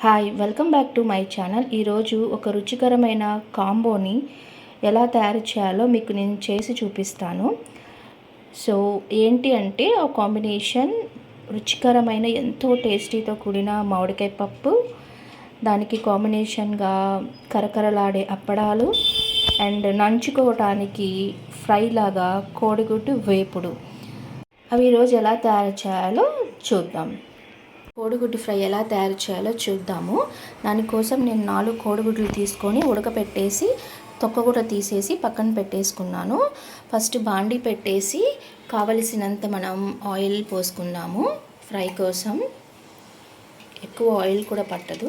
Hi welcome back to my channel ఈరోజు ఒక రుచికరమైన కాంబోని ఎలా తయారు చేయాలో మీకు నేను చేసి చూపిస్తాను. సో ఏంటి అంటే ఆ కాంబినేషన్ రుచికరమైన ఎంతో టేస్టీతో కూడిన మామిడికాయ పప్పు దానికి కాంబినేషన్గా కరకరలాడే అప్పడాలు అండ్ నంచుకోవటానికి ఫ్రై లాగా కోడిగుడ్డు వేపుడు. అవి ఈరోజు ఎలా తయారు చేయాలో చూద్దాం. కోడిగుడ్డు ఫ్రై ఎలా తయారు చేయాలో చూద్దాము. దానికోసం నేను నాలుగు కోడిగుడ్లు తీసుకొని ఉడకపెట్టేసి తొక్క కూడా తీసేసి పక్కన పెట్టేసుకున్నాను. ఫస్ట్ బాండీ పెట్టేసి కావలసినంత మనం ఆయిల్ పోసుకున్నాము ఫ్రై కోసం. ఎక్కువ ఆయిల్ కూడా పట్టదు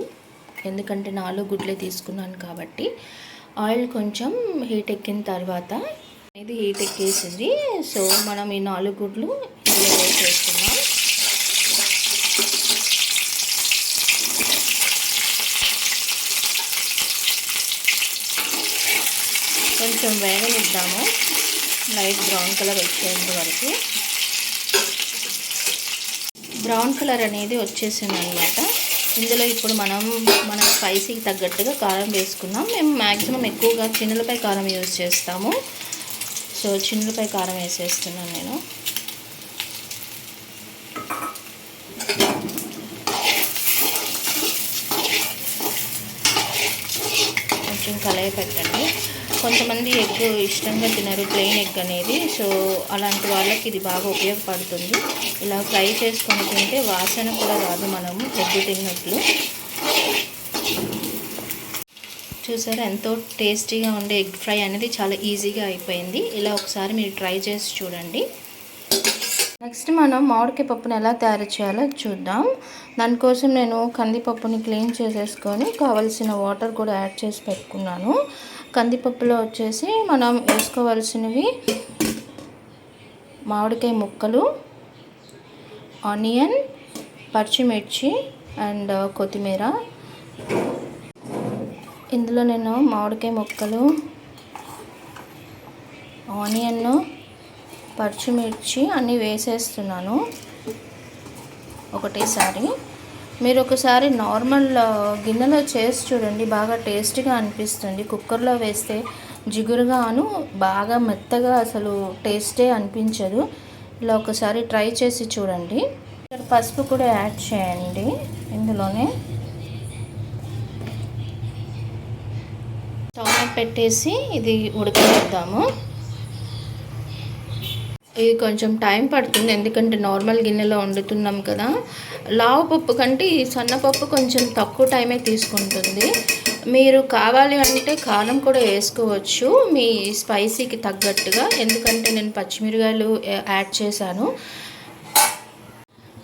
ఎందుకంటే నాలుగు గుడ్లే తీసుకున్నాను కాబట్టి. ఆయిల్ కొంచెం హీట్ ఎక్కిన తర్వాత ఇది హీట్ ఎక్కేసింది. సో మనం ఈ నాలుగు గుడ్లు ఇందులో కొంచెం వేగనిద్దాము. లైట్ బ్రౌన్ కలర్ వచ్చేంత వరకు. బ్రౌన్ కలర్ అనేది వచ్చేసింది అనమాట ఇందులో ఇప్పుడు మనం మన స్పైసీకి తగ్గట్టుగా కారం వేసుకున్నాం మేము మ్యాక్సిమం ఎక్కువగా చిన్నలపై కారం యూజ్ చేస్తాము. సో చిన్నలపై కారం వేసేస్తున్నాను నేను. కొంచెం కలయి పెట్టండి కొంతమంది ఎగ్ ఇష్టంగా తినరు ప్లెయిన్ ఎగ్ అనేది. సో అలాంటి వాళ్ళకి ఇది బాగా ఉపయోగపడుతుంది. ఇలా ఫ్రై చేసుకొని తింటే వాసన కూడా రాదు మనము ఎగ్ తిన్నట్లు. చూసారా ఎంతో టేస్టీగా ఉండే ఎగ్ ఫ్రై అనేది చాలా ఈజీగా అయిపోయింది. ఇలా ఒకసారి మీరు ట్రై చేసి చూడండి. నెక్స్ట్ మనం మామిడికాయ పప్పును ఎలా తయారు చేయాలో చూద్దాం. దానికోసం నేను కందిపప్పుని క్లీన్ చేసేసుకొని కావలసిన వాటర్ కూడా యాడ్ చేసి పెట్టుకున్నాను. కందిపప్పులో వచ్చేసి మనం వేసుకోవాల్సినవి మామిడికాయ ముక్కలు ఆనియన్ పచ్చిమిర్చి అండ్ కొత్తిమీర. ఇందులో నేను మామిడికాయ ముక్కలు ఆనియన్ పచ్చిమిర్చి అన్నీ వేసేస్తున్నాను. ఒకటేసారి మీరు ఒకసారి నార్మల్ గిన్నెలో చేసి చూడండి. బాగా టేస్టీగా అనిపిస్తుంది. కుక్కర్లో వేస్తే జిగురుగాను బాగా మెత్తగా అసలు టేస్టే అనిపించదు. ఇలా ఒకసారి ట్రై చేసి చూడండి. పసుపు కూడా యాడ్ చేయండి. ఇందులోనే స్టవ్ పెట్టేసి ఇది ఉడకబెడతాము ఇది కొంచెం టైం పడుతుంది ఎందుకంటే నార్మల్ గిన్నెలో వండుతున్నాం కదా. లావు పప్పు కంటే ఈ సన్నపప్పు కొంచెం తక్కువ టైమే తీసుకుంటుంది. మీరు కావాలి అంటే కారం కూడా వేసుకోవచ్చు మీ స్పైసీకి తగ్గట్టుగా. ఎందుకంటే నేను పచ్చిమిరకాయలు యాడ్ చేశాను.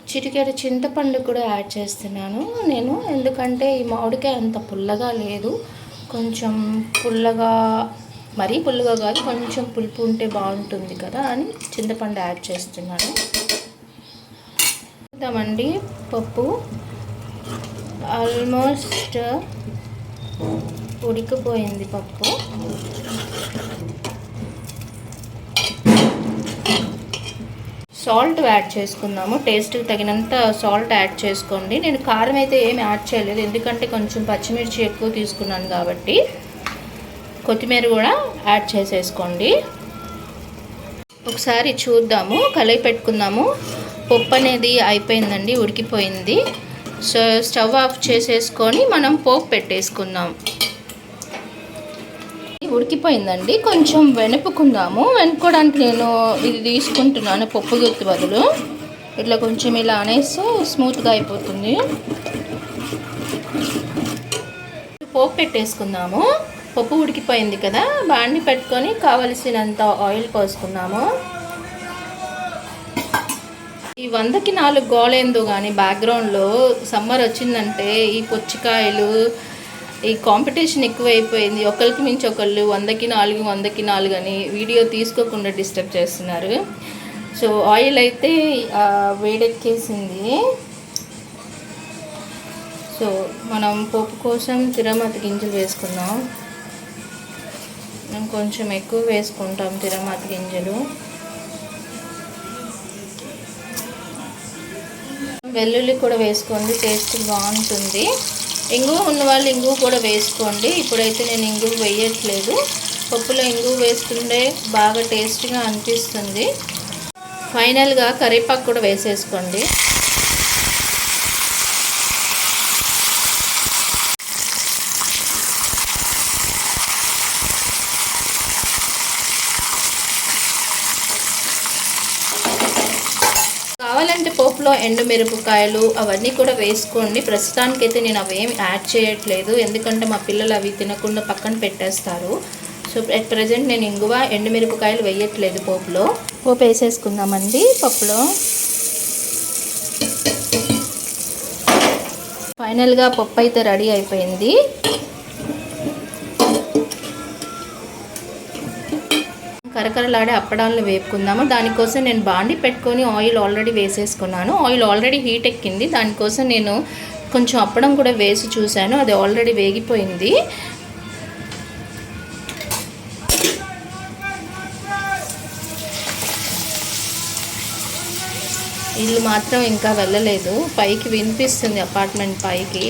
చిటికెడు చింతపండు కూడా యాడ్ చేస్తున్నాను నేను ఎందుకంటే ఈ మామిడికాయ అంత పుల్లగా లేదు. కొంచెం పుల్లగా మరీ పుల్లుగా కాదు కొంచెం పులుపు ఉంటే బాగుంటుంది కదా అని చింతపండు యాడ్ చేస్తున్నాను. చూద్దామండి పప్పు ఆల్మోస్ట్ ఉడికిపోయింది పప్పు. సాల్ట్ యాడ్ చేసుకుందాము టేస్ట్కి తగినంత సాల్ట్ యాడ్ చేసుకోండి. నేను కారం అయితే ఏమి యాడ్ చేయలేదు ఎందుకంటే కొంచెం పచ్చిమిర్చి ఎక్కువ తీసుకున్నాను కాబట్టి. కొత్తిమీర కూడా యాడ్ చేసేసుకోండి. ఒకసారి చూద్దాము కలయి పెట్టుకుందాము. పప్పు అనేది అయిపోయిందండి ఉడికిపోయింది. సో స్టవ్ ఆఫ్ చేసేసుకొని మనం పోపు పెట్టేసుకుందాం. ఉడికిపోయిందండి కొంచెం వెనుపుకుందాము. వెనుకోవడానికి నేను ఇది తీసుకుంటున్నాను పప్పు గుర్తు బదులు. ఇట్లా కొంచెం ఇలా అనేస్తే స్మూత్గా అయిపోతుంది. పోపు పెట్టేసుకుందాము. పప్పు ఉడికిపోయింది కదా బాండి పెట్టుకొని కావలసినంత ఆయిల్ పోసుకున్నాము. ఈ వందకి నాలుగు గోళేందో కానీ బ్యాక్గ్రౌండ్లో సమ్మర్ వచ్చిందంటే ఈ పుచ్చికాయలు ఈ కాంపిటీషన్ ఎక్కువైపోయింది. ఒకరికి మించి ఒకళ్ళు వందకి నాలుగు వందకి నాలుగు అని వీడియో తీసుకోకుండా డిస్టర్బ్ చేస్తున్నారు. సో ఆయిల్ అయితే వేడెక్కేసింది. సో మనం పప్పు కోసం తిరమతి గింజలు వేసుకుందాం. మనం కొంచెం ఎక్కువ వేసుకుంటాం తిరమాత గింజలు. వెల్లుల్లి కూడా వేసుకోండి టేస్ట్ బాగుంటుంది. ఇంగువ ఉన్న వాళ్ళు ఇంగువ కూడా వేసుకోండి. ఇప్పుడైతే నేను ఇంగువ వేయట్లేదు. పప్పులో ఇంగువ వేస్తుండే బాగా టేస్టీగా అనిపిస్తుంది. ఫైనల్గా కరివేపాకు కూడా వేసేసుకోండి. దాంట్లో ఎండుమిరపకాయలు అవన్నీ కూడా వేసుకోండి. ప్రస్తుతానికైతే నేను అవేమి యాడ్ చేయట్లేదు. ఎందుకంటే మా పిల్లలు అవి తినకుండా పక్కన పెట్టేస్తారు. సో అట్ ప్రజెంట్ నేను ఇంగువ ఎండుమిరపకాయలు వేయట్లేదు పోపులో. పోపు వేసేసుకుందామండి పప్పులో. ఫైనల్గా పప్పు అయితే రెడీ అయిపోయింది. కరకరలాడే అప్పడాలను వేపుకుందాము. దానికోసం నేను బాండి పెట్టుకొని ఆయిల్ ఆల్రెడీ వేసేసుకున్నాను. ఆయిల్ ఆల్రెడీ హీట్ ఎక్కింది. దానికోసం నేను కొంచెం అప్పడం కూడా వేసి చూశాను. అది ఆల్రెడీ వేగిపోయింది. ఇల్లు మాత్రం ఇంకా వెళ్ళలేదు. పైకి వినిపిస్తుంది అపార్ట్మెంట్ పైకి.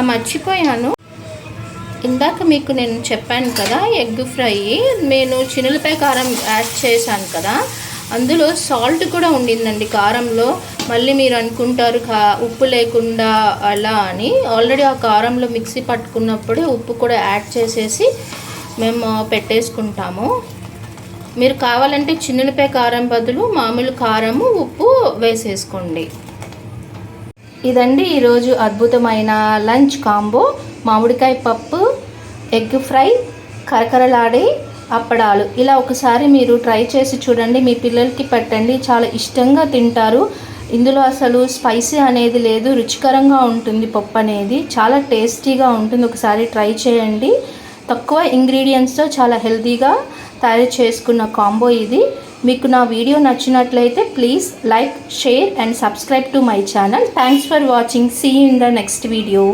మర్చిపోయాను. ఇందాక మీకు నేను చెప్పాను కదా ఎగ్ ఫ్రై నేను చినులపై కారం యాడ్ చేశాను కదా అందులో సాల్ట్ కూడా ఉండిందండి కారంలో. మళ్ళీ మీరు అనుకుంటారు కా ఉప్పు లేకుండా అలా అని. ఆల్రెడీ ఆ కారంలో మిక్సీ పట్టుకున్నప్పుడే ఉప్పు కూడా యాడ్ చేసేసి మేము పెట్టేసుకుంటాము. మీరు కావాలంటే చిన్నులపై కారం బదులు మామూలు కారము ఉప్పు వేసేసుకోండి. ఇదండి ఈరోజు అద్భుతమైన లంచ్ కాంబో. మామిడికాయ పప్పు ఎగ్ ఫ్రై కరకరలాడే అప్పడాలు. ఇలా ఒకసారి మీరు ట్రై చేసి చూడండి మీ పిల్లలకి పెట్టండి. చాలా ఇష్టంగా తింటారు. ఇందులో అసలు స్పైసీ అనేది లేదు రుచికరంగా ఉంటుంది పప్పు అనేది. చాలా టేస్టీగా ఉంటుంది. ఒకసారి ట్రై చేయండి. తక్కువ ఇంగ్రీడియంట్స్తో చాలా హెల్తీగా తయారు చేసుకున్న కాంబో ఇది. మీకు నా వీడియో నచ్చినట్లయితే please like share and subscribe to my channel. Thanks for watching see in the next video